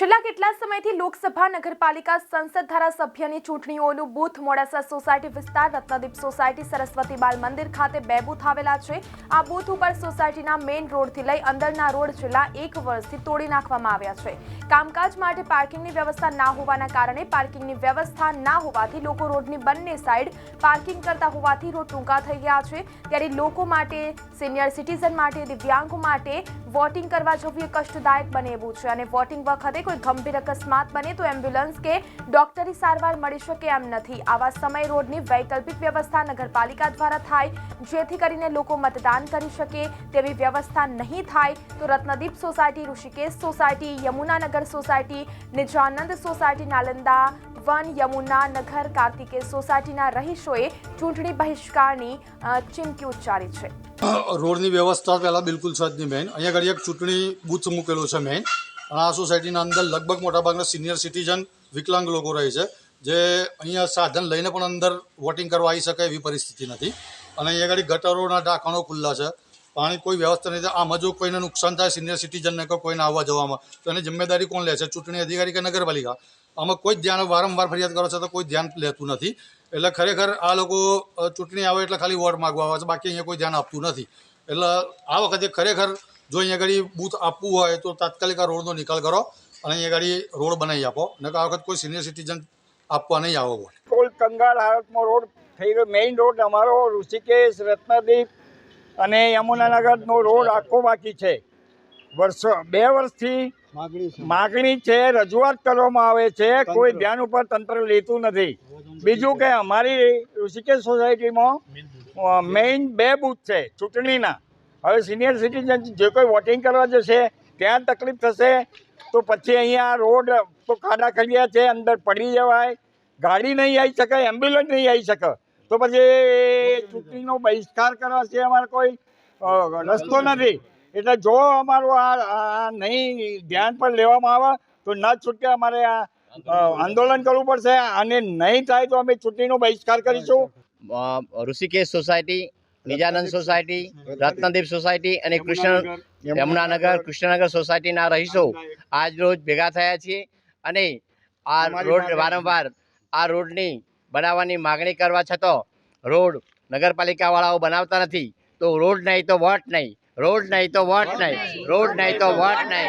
છેલ્લા કેટલા સમયથી લોકસભા, નગરપાલિકા, સંસદ ધારાસભ્યની ચૂંટણીઓનું બૂથ, મોડાસા સોસાયટી વિસ્તાર, રત્નદીપ સોસાયટી, સરસ્વતી બાલ મંદિર ખાતે બે બૂથ આવેલા છે. આ બૂથ ઉપર સોસાયટીના મેઇન રોડથી લઈ અંદરના રોડ છેલ્લા એક વર્ષથી તોડી નાખવામાં આવ્યા છે. કામકાજ માટે પાર્કિંગની વ્યવસ્થા ના હોવાના કારણે પાર્કિંગની વ્યવસ્થા ના હોવાથી લોકો રોડની બંને સાઈડ પાર્કિંગ કરતા હોવાથી રોડ ટૂંકા થઈ ગયા છે. ત્યારે લોકો માટે, સિનિયર સિટીઝન માટે, દિવ્યાંગો માટે વોટિંગ કરવા જવું એ કષ્ટદાયક બને એવું છે. અને વોટિંગ વખતે કોઈ ગંભીર અકસ્માત બને તો એમ્બ્યુલન્સ કે ડોક્ટરી સારવાર મળી શકે એમ નથી. આવા સમય રોડની વૈકલ્પિક વ્યવસ્થા નગરપાલિકા દ્વારા થાય, જેથી કરીને લોકો મતદાન કરી શકે. તેવી વ્યવસ્થા નહીં થાય તો Ratnadeep society, Rishikesh society, Yamunanagar society, Nijanand society, Nalanda one Yamuna Nagar Kartikeya સોસાયટીના રહીશોએ ચૂંટણી બહિષ્કારની ચીમકી ઉચ્ચારી છે. રોડની વ્યવસ્થા પહેલાં બિલકુલ છે જ નહીં મેન અહીંયા આગળ એક ચૂંટણી બૂથ મૂકેલો છે, મેન. અને આ સોસાયટીના અંદર લગભગ મોટાભાગના સિનિયર સિટીઝન, વિકલાંગ લોકો રહે છે, જે અહીંયા સાધન લઈને પણ અંદર વોટિંગ કરવા આવી શકે એવી પરિસ્થિતિ નથી. અને અહીંયા આગળ ગટરોના ઢાંકણો ખુલ્લા છે. પાણી કોઈ વ્યવસ્થા નથી. આમાં જો કોઈને નુકસાન થાય સિનિયર સિટીઝનને કે કોઈને આવવા જવામાં, તો એની જિમ્મેદારી કોણ લે છે? ચૂંટણી અધિકારી કે નગરપાલિકા? આમાં કોઈ જ ધ્યાન વારંવાર ફરિયાદ કરો છો તો કોઈ ધ્યાન લેતું નથી. એટલે ખરેખર આ લોકો ચૂંટણી આવે એટલે ખાલી વોટ માગવા આવે છે, બાકી અહીંયા કોઈ ધ્યાન આપતું નથી. એટલે આ વખતે ખરેખર જો અહીંયા આગળ બૂથ આપવું હોય તો તાત્કાલિક આ રોડનો નિકાલ કરો અને અહીંયા આગળ રોડ બનાવી આપો. નકર આ વખત કોઈ સિનિયર સિટીઝન આપવા નહીં આવો વોટ. બિલકુલ કંગાળ હાલતમાં રોડ થઈ ગયો. મેઇન રોડ અમારો ઋષિકેશ, રત્નદીપ અને યમુનાનગરનો રોડ આખો બાકી છે. વર્ષો, બે વર્ષથી માગણી છે. રજૂઆત કરવામાં આવે છે કોઈ ધ્યાન ઉપર તંત્ર લેતું નથી. બીજું કે અમારી ઋષિકેશ સોસાયટીમાં મેઇન બે બૂથ છે ચૂંટણીના. હવે સિનિયર સિટીઝન જે કોઈ વોટિંગ કરવા જશે ત્યાં તકલીફ થશે તો પછી અહીંયા રોડ તો ખાડા ખડિયા છે અંદર પડી જવાય ગાડી નહીં આવી શકે એમ્બ્યુલન્સ નહીં આવી શકે. તો પછી ચૂંટણીનો બહિષ્કાર કરવા છે અમારે કોઈ રસ્તો નથી. એટલે જો અમારું આ નહીં ધ્યાન પર લેવામાં આવે તો ન છૂટકે અમારે આ આંદોલન કરવું પડશે. અને નહીં થાય તો અમે ચૂંટણીનો બહિષ્કાર કરીશું. Rishikesh society Nijanand society Ratnadeep society અને કૃષ્ણ યમુનાનગર. કૃષ્ણનગર સોસાયટીના રહીશો આજ રોજ ભેગા થયા છીએ. અને આ રોડ વારંવાર આ રોડની બનાવવાની માગણી કરવા છતાં રોડ નગરપાલિકાવાળાઓ બનાવતા નથી. તો રોડ નહીં તો વોટ નહીં. રોડ નહીં તો વોટ નહીં. રોડ નહીં તો વોટ નહીં.